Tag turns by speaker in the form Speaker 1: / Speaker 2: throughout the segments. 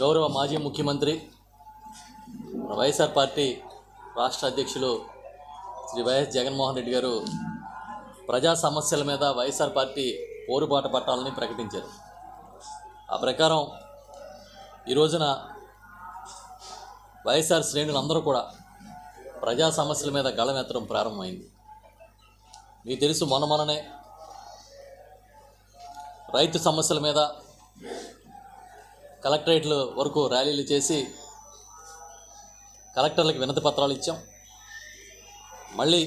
Speaker 1: గౌరవ మాజీ ముఖ్యమంత్రి వైఎస్ఆర్ పార్టీ రాష్ట్ర అధ్యక్షులు శ్రీ వైఎస్ జగన్మోహన్ రెడ్డి గారు ప్రజా సమస్యల మీద వైఎస్ఆర్ పార్టీ పోరుబాట పట్టాలని ప్రకటించారు. ఆ ప్రకారం ఈ రోజున వైఎస్ఆర్ శ్రేణులందరూ కూడా ప్రజా సమస్యల మీద గళమెత్తడం ప్రారంభమైంది. మీకు తెలుసు మొన్న మొన్ననే రైతు సమస్యల మీద కలెక్టరేట్ల వరకు ర్యాలీలు చేసి కలెక్టర్లకు వినతి పత్రాలు ఇచ్చాం. మళ్ళీ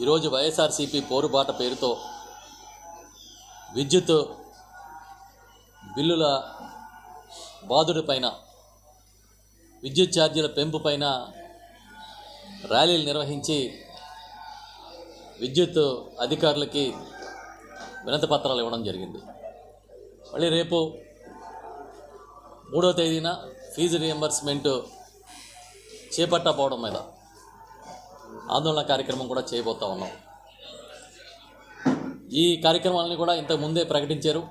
Speaker 1: ఈరోజు వైఎస్ఆర్సీపీ పోరుబాట పేరుతో విద్యుత్ బిల్లుల బాధుడిపైన విద్యుత్ ఛార్జీల పెంపు పైన ర్యాలీలు నిర్వహించి విద్యుత్ అధికారులకి వినతి పత్రాలు ఇవ్వడం జరిగింది. మళ్ళీ రేపు మూడో తేదీన ఫీజు రియంబర్స్మెంట్ చేపట్టకపోవడం మీద ఆందోళన కార్యక్రమం కూడా చేయబోతా ఉన్నాం. ఈ కార్యక్రమాలని కూడా ఇంతకు ముందే ప్రకటించారు.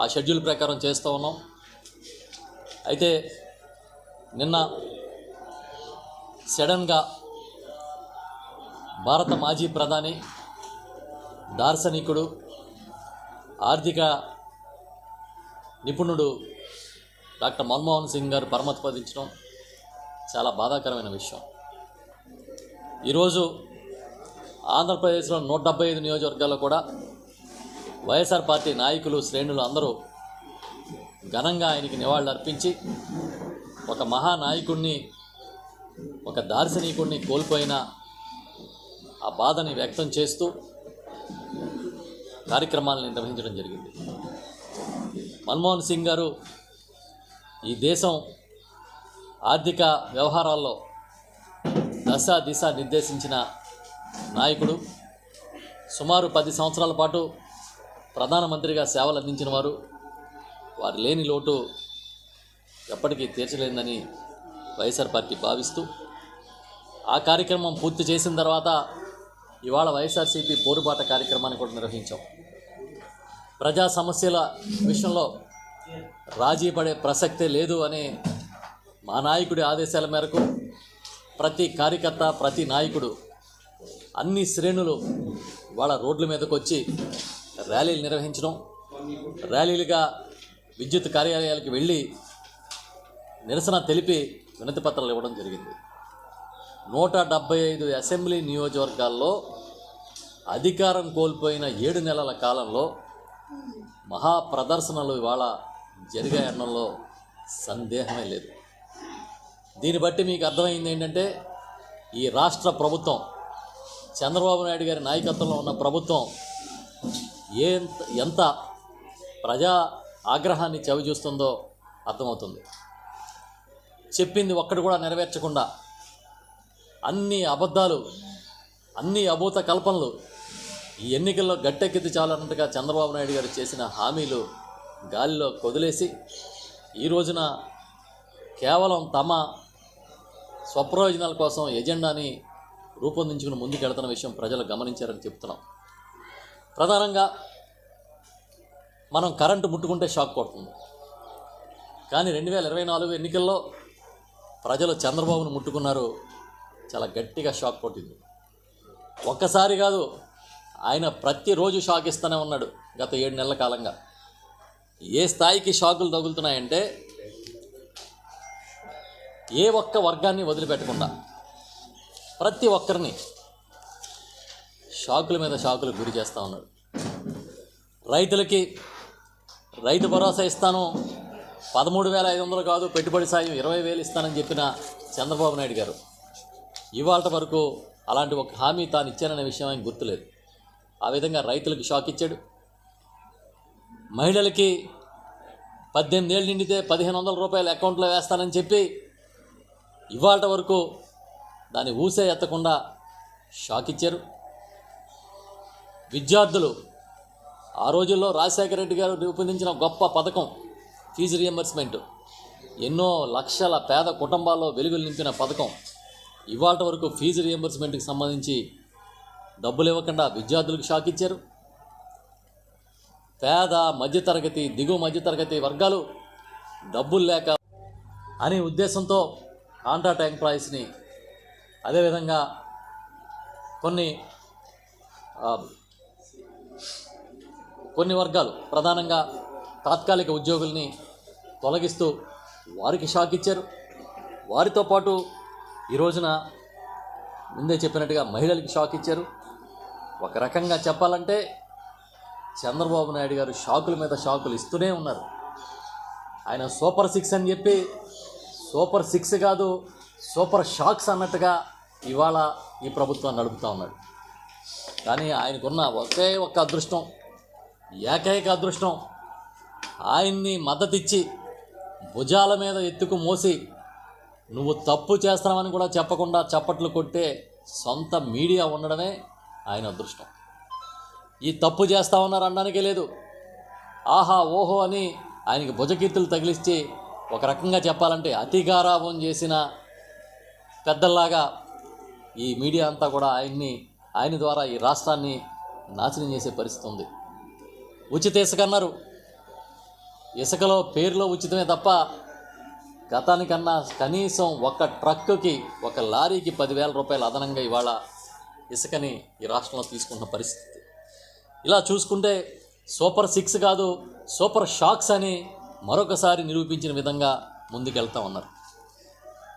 Speaker 1: ఆ షెడ్యూల్ ప్రకారం చేస్తూ ఉన్నాం. అయితే నిన్న సడన్గా భారత మాజీ ప్రధాని దార్శనికుడు ఆర్థిక నిపుణుడు డాక్టర్ మన్మోహన్ సింగ్ గారు పరమత్పదించడం చాలా బాధాకరమైన విషయం. ఈరోజు ఆంధ్రప్రదేశ్లో నూట డెబ్బై ఐదు నియోజకవర్గాల్లో కూడా వైఎస్ఆర్ పార్టీ నాయకులు శ్రేణులు అందరూ ఘనంగా ఆయనకి నివాళులు అర్పించి ఒక మహానాయకుడిని ఒక దార్శనికుడిని కోల్పోయిన ఆ బాధని వ్యక్తం చేస్తూ కార్యక్రమాలను నిర్వహించడం జరిగింది. మన్మోహన్ సింగ్ గారు ఈ దేశం ఆర్థిక వ్యవహారాల్లో దశ దిశ నిర్దేశించిన నాయకుడు. సుమారు పది సంవత్సరాల పాటు ప్రధానమంత్రిగా సేవలు అందించిన వారు. వారు లేని లోటు ఎప్పటికీ తీర్చలేదని వైఎస్ఆర్ పార్టీ భావిస్తూ ఆ కార్యక్రమం పూర్తి చేసిన తర్వాత ఇవాళ వైఎస్ఆర్సీపీ పోరుబాట కార్యక్రమాన్ని కూడా నిర్వహించాం. ప్రజా సమస్యల విషయంలో రాజీ పడే ప్రసక్తే లేదు అనే మా నాయకుడి ఆదేశాల మేరకు ప్రతి కార్యకర్త ప్రతి నాయకుడు అన్ని శ్రేణులు వాళ్ళ రోడ్ల మీదకు వచ్చి ర్యాలీలు నిర్వహించడం ర్యాలీలుగా విద్యుత్ కార్యాలయాలకు వెళ్ళి నిరసన తెలిపి వినతి పత్రాలు ఇవ్వడం జరిగింది. నూట డెబ్బై ఐదు అసెంబ్లీ నియోజకవర్గాల్లో అధికారం కోల్పోయిన ఏడు నెలల కాలంలో మహా ప్రదర్శనలు ఇవాళ జరిగాయన్నలో సందేహమే లేదు. దీన్ని బట్టి మీకు అర్థమైంది ఏంటంటే ఈ రాష్ట్ర ప్రభుత్వం చంద్రబాబు నాయుడు గారి నాయకత్వంలో ఉన్న ప్రభుత్వం ఏ ఎంత ప్రజా ఆగ్రహాన్ని చవిచూస్తుందో అర్థమవుతుంది. చెప్పింది ఒక్కటి కూడా నెరవేర్చకుండా అన్ని అబద్ధాలు అన్ని అభూత కల్పనలు ఈ ఎన్నికల్లో గట్టెక్కితే చాలన్నట్టుగా చంద్రబాబు నాయుడు గారు చేసిన హామీలు గాలిలో కొదిలేసి ఈ రోజున కేవలం తమ స్వప్రయోజనాల కోసం ఎజెండాని రూపొందించుకుని ముందుకెళ్తున్న విషయం ప్రజలు గమనించారని చెప్తున్నాం. ప్రధానంగా మనం కరెంటు ముట్టుకుంటే షాక్ కొడుతుంది. కానీ రెండు వేల ఇరవై నాలుగు ఎన్నికల్లో ప్రజలు చంద్రబాబును ముట్టుకున్నారు చాలా గట్టిగా షాక్ కొట్టింది. ఒక్కసారి కాదు ఆయన ప్రతిరోజు షాక్ ఇస్తూనే ఉన్నాడు గత ఏడు నెలల కాలంగా. ఏ స్థాయికి షాకులు తగులుతున్నాయంటే ఏ ఒక్క వర్గాన్ని వదిలిపెట్టకుండా ప్రతి ఒక్కరిని షాకుల మీద షాకులు గురి చేస్తూ ఉన్నాడు. రైతులకి రైతు భరోసా ఇస్తాను పదమూడు వేల ఐదు వందలు కాదు పెట్టుబడి సాయం ఇరవై వేలు ఇస్తానని చెప్పిన చంద్రబాబు నాయుడు గారు ఇవాళ వరకు అలాంటి ఒక హామీ తాను ఇచ్చాననే విషయం ఆయన గుర్తులేదు. ఆ విధంగా రైతులకు షాక్ ఇచ్చాడు. మహిళలకి పద్దెనిమిది ఏళ్ళు నిండితే పదిహేను వందల రూపాయలు అకౌంట్లో వేస్తానని చెప్పి ఇవాళ వరకు దాన్ని ఊసే ఎత్తకుండా షాక్ ఇచ్చారు. విద్యార్థులు ఆ రోజుల్లో రాజశేఖర రెడ్డి గారు రూపొందించిన గొప్ప పథకం ఫీజు రియంబర్స్మెంట్. ఎన్నో లక్షల పేద కుటుంబాల్లో వెలుగులు నింపిన పథకం. ఇవాళ వరకు ఫీజు రియంబర్స్మెంట్కి సంబంధించి డబ్బులు ఇవ్వకుండా విద్యార్థులకు షాక్ ఇచ్చారు. పేద మధ్యతరగతి దిగువ మధ్యతరగతి వర్గాలు డబ్బులు లేక అనే ఉద్దేశంతో కాంట్రాక్ట్ ఎంప్లాయీస్ని అదేవిధంగా కొన్ని కొన్ని వర్గాలు ప్రధానంగా తాత్కాలిక ఉద్యోగుల్ని తొలగిస్తూ వారికి షాక్ ఇచ్చారు. వారితో పాటు ఈ రోజున ముందే చెప్పినట్టుగా మహిళలకి షాక్ ఇచ్చారు. ఒక రకంగా చెప్పాలంటే చంద్రబాబు నాయుడు గారు షాకుల మీద షాకులు ఇస్తూనే ఉన్నారు. ఆయన సూపర్ సిక్స్ అని చెప్పి సూపర్ సిక్స్ కాదు సూపర్ షాక్స్ అన్నట్టుగా ఇవాళ ఈ ప్రభుత్వం నడుపుతూ ఉన్నాడు కానీ ఆయనకున్న ఒకే ఒక్క అదృష్టం ఏకైక అదృష్టం ఆయన్ని మద్దతిచ్చి భుజాల మీద ఎత్తుకు మోసి నువ్వు తప్పు చేస్తున్నావని కూడా చెప్పకుండా చప్పట్లు కొట్టే సొంత మీడియా ఉండడమే ఆయన అదృష్టం. ఈ తప్పు చేస్తా ఉన్నారు అనడానికే లేదు. ఆహా ఓహో అని ఆయనకి భుజకీర్తులు తగిలిచ్చి ఒక రకంగా చెప్పాలంటే అతిగారాభం చేసిన పెద్దల్లాగా ఈ మీడియా అంతా కూడా ఆయన్ని ఆయన ద్వారా ఈ రాష్ట్రాన్ని నాశనం చేసే పరిస్థితి ఉంది ఉచిత ఇసుక అన్నారు. ఇసుకలో పేరులో ఉచితమే తప్ప గతానికన్నా కనీసం ఒక ట్రక్కుకి ఒక లారీకి పదివేల రూపాయలు అదనంగా ఇవాళ ఇసుకని ఈ రాష్ట్రంలో తీసుకున్న పరిస్థితి. ఇలా చూసుకుంటే సూపర్ సిక్స్ కాదు సూపర్ షాక్స్ అని మరొకసారి నిరూపించిన విధంగా ముందుకెళ్తా ఉన్నారు.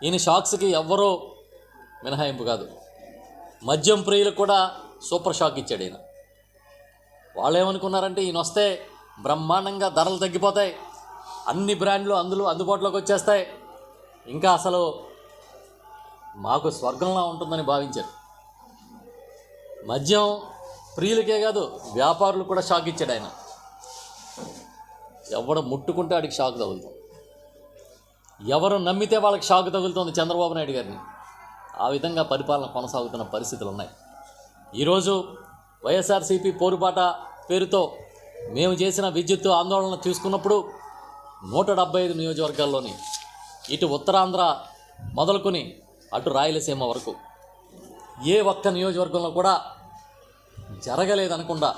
Speaker 1: ఈయన షాక్స్కి ఎవ్వరూ మినహాయింపు కాదు. మద్యం ప్రియులకు కూడా సూపర్ షాక్ ఇచ్చాడు ఈయన. వాళ్ళు ఏమనుకున్నారంటే ఈయన వస్తే బ్రహ్మాండంగా ధరలు తగ్గిపోతాయి అన్ని బ్రాండ్లు అందులో అందుబాటులోకి వచ్చేస్తాయి. ఇంకా అసలు మాకు స్వర్గంలా ఉంటుందని భావించారు. మద్యం ప్రియులకే కాదు వ్యాపారులు కూడా షాక్ ఇచ్చాడు ఆయన. ఎవడ ముట్టుకుంటే వాడికి షాక్ తగులుతుంది. ఎవరు నమ్మితే వాళ్ళకి షాక్ తగులుతుంది చంద్రబాబు నాయుడు గారిని. ఆ విధంగా పరిపాలన కొనసాగుతున్న పరిస్థితులు ఉన్నాయి ఈరోజు వైఎస్ఆర్సీపీ పోరుబాట పేరుతో మేము చేసిన విద్యుత్ ఆందోళన చూసుకున్నప్పుడు నూట డెబ్బై ఐదు నియోజకవర్గాల్లోని ఇటు ఉత్తరాంధ్ర మొదలుకొని అటు రాయలసీమ వరకు ఏ ఒక్క నియోజకవర్గంలో కూడా జరగలేదనకుండా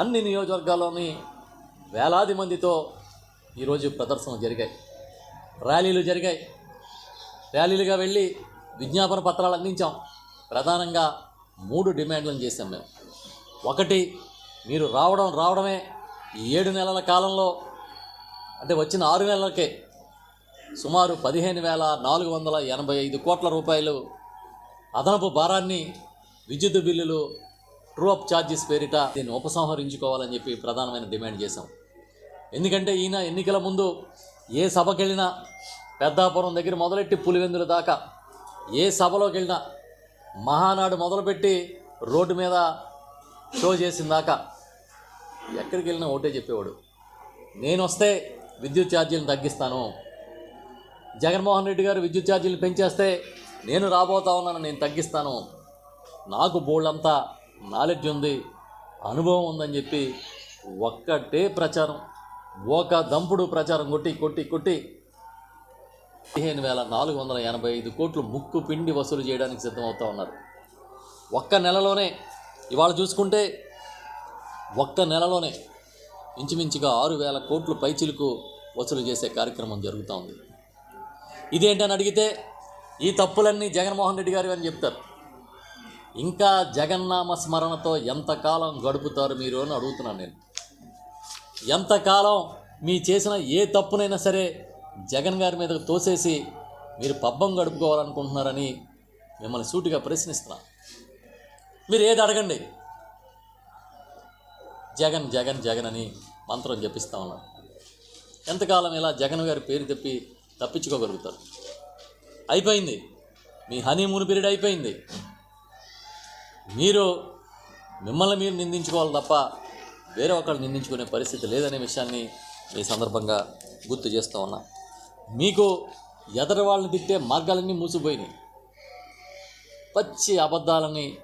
Speaker 1: అన్ని నియోజకవర్గాల్లోని వేలాది మందితో ఈరోజు ప్రదర్శనలు జరిగాయి. ర్యాలీలు జరిగాయి. ర్యాలీలుగా వెళ్ళి విజ్ఞాపన పత్రాలు అందించాం. ప్రధానంగా మూడు డిమాండ్లను చేశాం మేము. ఒకటి మీరు రావడం రావడమే ఈ ఏడు నెలల కాలంలో అంటే వచ్చిన ఆరు నెలలకే సుమారు పదిహేను వేల నాలుగు వందల ఎనభై ఐదు కోట్ల రూపాయలు అదనపు భారాన్ని విద్యుత్ బిల్లులు ట్రూ అప్ ఛార్జెస్ పేరిట దీన్ని ఉపసంహరించుకోవాలని చెప్పి ప్రధానమైన డిమాండ్ చేశాం. ఎందుకంటే ఈయన ఎన్నికల ముందు ఏ సభకి వెళ్ళినా పెద్దాపురం దగ్గర మొదలెట్టి పులివెందుల దాకా ఏ సభలోకి వెళ్ళినా మహానాడు మొదలుపెట్టి రోడ్డు మీద షో చేసిన దాకా ఎక్కడికి వెళ్ళినా ఒకటే చెప్పేవాడు. నేను వస్తే విద్యుత్ ఛార్జీలను తగ్గిస్తాను. జగన్మోహన్ రెడ్డి గారు విద్యుత్ ఛార్జీలు పెంచేస్తే నేను రాబోతా ఉన్నాను నేను తగ్గిస్తాను. నాకు బోల్డంతా నాలెడ్జ్ ఉంది అనుభవం ఉందని చెప్పి ఒక్కటే ప్రచారం ఒక దంపుడు ప్రచారం కొట్టి కొట్టి కొట్టి పదిహేను వేల నాలుగు వందల ఎనభై ఐదు కోట్లు ముక్కు పిండి వసూలు చేయడానికి సిద్ధమవుతా ఉన్నారు. ఒక్క నెలలోనే ఇవాళ చూసుకుంటే ఒక్క నెలలోనే ఇంచుమించుగా ఆరు వేల కోట్లు పైచిలుకు వసూలు చేసే కార్యక్రమం జరుగుతూ ఉంది. ఇదేంటని అడిగితే ఈ తప్పులన్నీ జగన్మోహన్ రెడ్డి గారు అని చెప్తారు. ఇంకా జగన్నామ స్మరణతో ఎంతకాలం గడుపుతారు మీరు అని అడుగుతున్నాను నేను. ఎంతకాలం మీ చేసిన ఏ తప్పునైనా సరే జగన్ గారి మీద తోసేసి మీరు పబ్బం గడుపుకోవాలనుకుంటున్నారని మిమ్మల్ని సూటిగా ప్రశ్నిస్తున్నా. మీరు ఏది అడగండి? జగన్ జగన్ జగన్ అని మంత్రం జపిస్తా ఉన్నారు ఎంతకాలం ఇలా జగన్ గారి పేరు తెప్పి తప్పించుకోగలుగుతారు? అయిపోయింది. మీ హనీమూన్ పీరియడ్ అయిపోయింది. మీరు మిమ్మల్ని మీరు నిందించుకోవాలి తప్ప వేరే ఒకళ్ళు నిందించుకునే పరిస్థితి లేదనే విషయాన్ని ఈ సందర్భంగా గుర్తు చేస్తూ ఉన్నా. మీకు ఎదటి వాళ్ళని తిట్టే మార్గాలన్నీ మూసిపోయినాయి పచ్చి అబద్ధాలని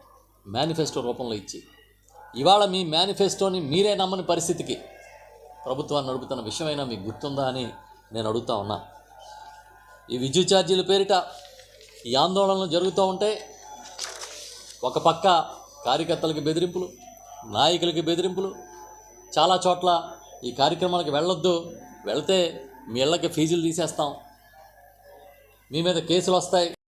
Speaker 1: మేనిఫెస్టో రూపంలో ఇచ్చి ఇవాళ మీ మేనిఫెస్టోని మీరే నమ్మని పరిస్థితికి ప్రభుత్వాన్ని నడుపుతున్న విషయమైనా మీకు గుర్తుందా అని నేను అడుగుతా ఉన్నా. ఈ విద్యుత్ ఛార్జీల పేరిట ఈ ఆందోళనలు జరుగుతూ ఉంటే ఒక పక్క కార్యకర్తలకు బెదిరింపులు నాయకులకి బెదిరింపులు. చాలా చోట్ల ఈ కార్యక్రమాలకు వెళ్ళొద్దు. వెళ్తే మీ ఇళ్ళకి ఫీజులు తీసేస్తాం. మీ మీద కేసులు వస్తాయి.